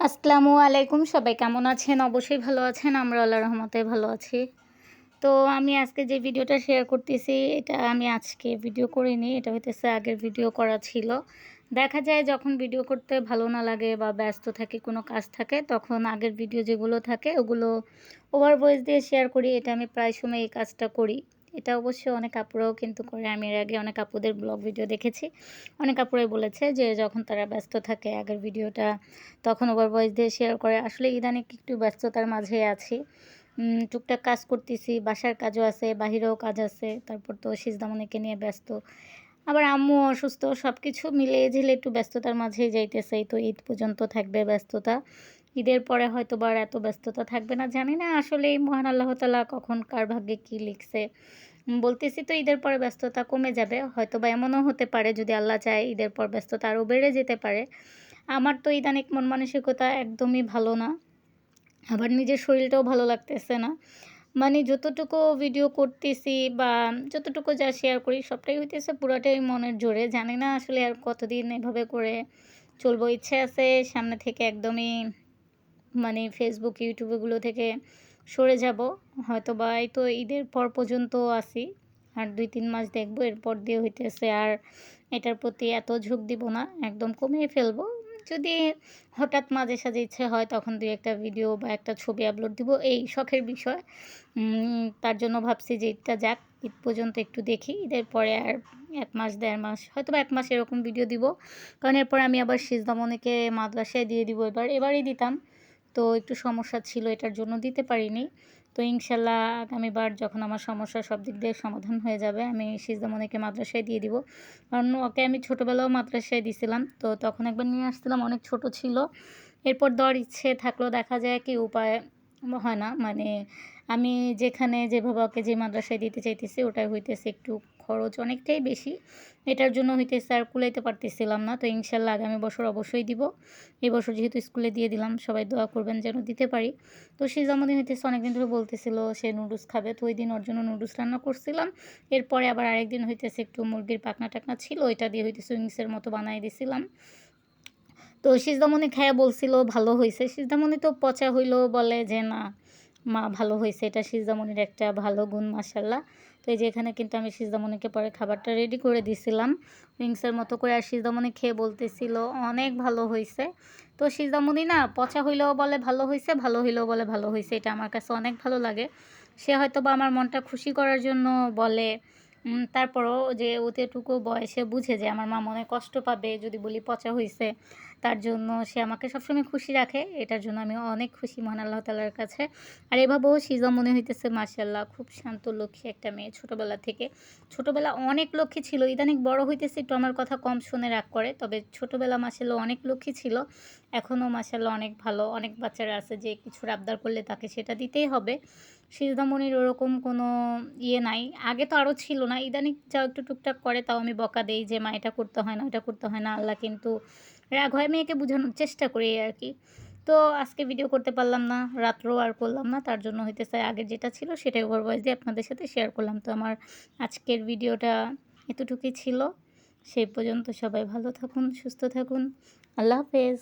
আসসালামু আলাইকুম, সবাই কেমন আছেন? অবশ্যই ভালো আছেন, আমরা আল্লাহ রহমতে ভালো আছি। তো আমি আজকে যে ভিডিওটা শেয়ার করতেছি, এটা আমি আজকে ভিডিও করিনি, এটা হইতেছে আগের ভিডিও করা ছিল। দেখা যায় যখন ভিডিও করতে ভালো না লাগে বা ব্যস্ত থাকে, কোনো কাজ থাকে, তখন আগের ভিডিও যেগুলো থাকে, ওগুলো ওভার ভয়েস দিয়ে শেয়ার করি, এটা আমি প্রায় সময় এই কাজটা করি। এটা অবশ্য অনেক আপুরাও কিন্তু করে। আমি এর আগে অনেক আপুদের ব্লগ ভিডিও দেখেছি। অনেক আপুরাই বলেছে যে, যখন তারা ব্যস্ত থাকে, আগের ভিডিওটা তখন ওভার ভয়েস দিয়ে শেয়ার করে। আসলে ইদানিং একটু ব্যস্ততার মাঝে আছি। টুকটাক কাজ করতেছি, বাসার কাজও আছে, বাহিরেও কাজ আছে। তারপর তো সিজদামনিকে নিয়ে ব্যস্ত। আবার আম্মু অসুস্থ সব কিছু মিলে ঝিলে একটু ব্যস্ততার মাঝেই যাইতেছে। তো ঈদ পর্যন্ত থাকবে ব্যস্ততা। ঈদের পরে হয়তো বা এত ব্যস্ততা থাকবে না। জানি না আসলে এই মহান আল্লাহ তালা কখন কার ভাগ্যে কী লিখছে। বলতেছি তো ঈদের পরে ব্যস্ততা কমে যাবে। হয়তো বা এমনও হতে পারে যদি আল্লাহ চায় ঈদের পর ব্যস্ততা আরও বেড়ে যেতে পারে। আমার তো ইদানিক মন মানসিকতা একদমই ভালো না। আবার নিজের শরীরটাও ভালো লাগতেছে না। মানে যতটুকু ভিডিও করতেছি বা যতটুকু যা শেয়ার করি সবটাই হইতেছে পুরোটাই মনের জোরে। জানি না আসলে আর কতদিন এভাবে করে চলবো। ইচ্ছে আছে সামনে থেকে একদমই মানে ফেসবুক ইউটিউবগুলো থেকে সরে যাব। হয়তো বা এই তো ঈদের পর পর্যন্ত আসি আর দুই তিন মাস দেখব, এরপর দিয়ে হইতেছে আর এটার প্রতি এত ঝোঁক দিব না, একদম কমিয়ে ফেলব। যদি হঠাৎ মাঝে সাঝে ইচ্ছে হয়, তখন দুই একটা ভিডিও বা একটা ছবি আপলোড দিব। এই শখের বিষয়। তার জন্য ভাবছি যে ঈদটা যাক, ঈদ পর্যন্ত একটু দেখি। ঈদের পরে আর এক মাস, দেড় মাস হয়তো বা এক মাস এরকম ভিডিও দিব। কারণ এরপর আমি আবার সিজদামনিকে মাদ্রাসায় দিয়ে দিব। এবার, এবারই দিতাম। তো একটু সমস্যা ছিল, এটার জন্য দিতে পারিনি। তো ইনশাল্লাহ আগামীবার যখন আমার সমস্যা সব দিক দিয়ে সমাধান হয়ে যাবে, আমি সিজদামনিকে মাদ্রাসায় দিয়ে দিব। কারণ ওকে আমি ছোটোবেলাও মাদ্রাসায় দিছিলাম, তো তখন একবার নিয়ে আসছিলাম, অনেক ছোট ছিল। এরপর দেওয়ার ইচ্ছে থাকলেও দেখা যায় কি উপায় হয় না। মানে আমি যেখানে যেভাবে ওকে যে মাদ্রাসায় দিতে চাইতেছি, ওটাই হইতেছে একটু খরচ অনেকটাই বেশি। এটার জন্য হইতে স্যার কুলাইতে পারতেছিলাম না, তো ইনশাল্লাহ আগামী বছর অবশ্যই দিব। এই বছর যেহেতু স্কুলে দিয়ে দিলাম, সবাই দোয়া করবেন যেন দিতে পারি। তো সেই জন্মদিন হইতেছে অনেকদিন ধরে বলতেছিল সে নুডলস খাবে, তো ওই দিন ওর জন্য নুডলস রান্না করছিলাম। এরপরে আবার আরেকদিন হইতেছে একটু মুরগির পাকনা টাকনা ছিল, ওইটা দিয়ে হইতেছে উইংসের মতো বানাই দিছিলাম। তো সিজদামণি খায়া বলছিল, ভালো হয়েছে সিজদামণি তো পচা হইলেও বলে যে, না। মা ভালো হয়েছে। এটা সিজামনির একটা ভালো গুণ মাসাল্লাহ তো এই যে এখানে কিন্তু আমি সিজদামণিকে পরে খাবারটা রেডি করে দিছিলাম। উইংসের মতো করে আর সিজামনি খেয়ে বলতেছিল, অনেক ভালো হয়েছে। তো সিজামনি না, পচা হইলেও বলে ভালো হয়েছে, ভালো হইলেও বলে ভালো হয়েছে। এটা আমার কাছে অনেক ভালো লাগে। সে হয়তো বা আমার মনটা খুশি করার জন্য বলে তারপরও যে ওতেটুকু বয়সে বুঝে যে আমার মা মনে কষ্ট পাবে যদি বলি পচা হয়েছে তার জন্য সে আমাকে সবসময় খুশি রাখে, এটার জন্য আমি অনেক খুশি মহান আল্লাহ তালার কাছে। আর এভাবেও সিজা মনে হইতেছে মাসাল্লাহ খুব শান্ত লক্ষ্মী একটা মেয়ে ছোটোবেলা থেকে। ছোটোবেলা অনেক লক্ষ্মী ছিল ইদানিক বড় হইতেছে, একটু আমার কথা কম শুনে রাগ করে, তবে ছোটোবেলা মাসাল্লাহ অনেক লক্ষ্মী ছিল, এখনও মাসাল্লাহ অনেক ভালো, অনেক বাচ্চারা আছে যে কিছু আবদার করলে তাকে সেটা দিতেই হবে। সিজদামণির ওরকম কোনো ইয়ে নাই। আগে তো আরও ছিল না। ইদানিং যা একটু টুকটাক করে, তাও আমি বকা দেই যে, মা, এটা করতে হয় না এটা করতে হয় না। আল্লাহ কিন্তু রাগ হয়। মেয়েকে বোঝানোর চেষ্টা করি আর কি। তো আজকে ভিডিও করতে পারলাম না, রাত্রেও আর করলাম না। তার জন্য হইতে চাই আগের যেটা ছিল, সেটাই ওভার ভয়েস দিয়ে আপনাদের সাথে শেয়ার করলাম। তো আমার আজকের ভিডিওটা এতটুকুই ছিল। সেই পর্যন্ত সবাই ভালো থাকুন, সুস্থ থাকুন। আল্লাহ হাফেজ।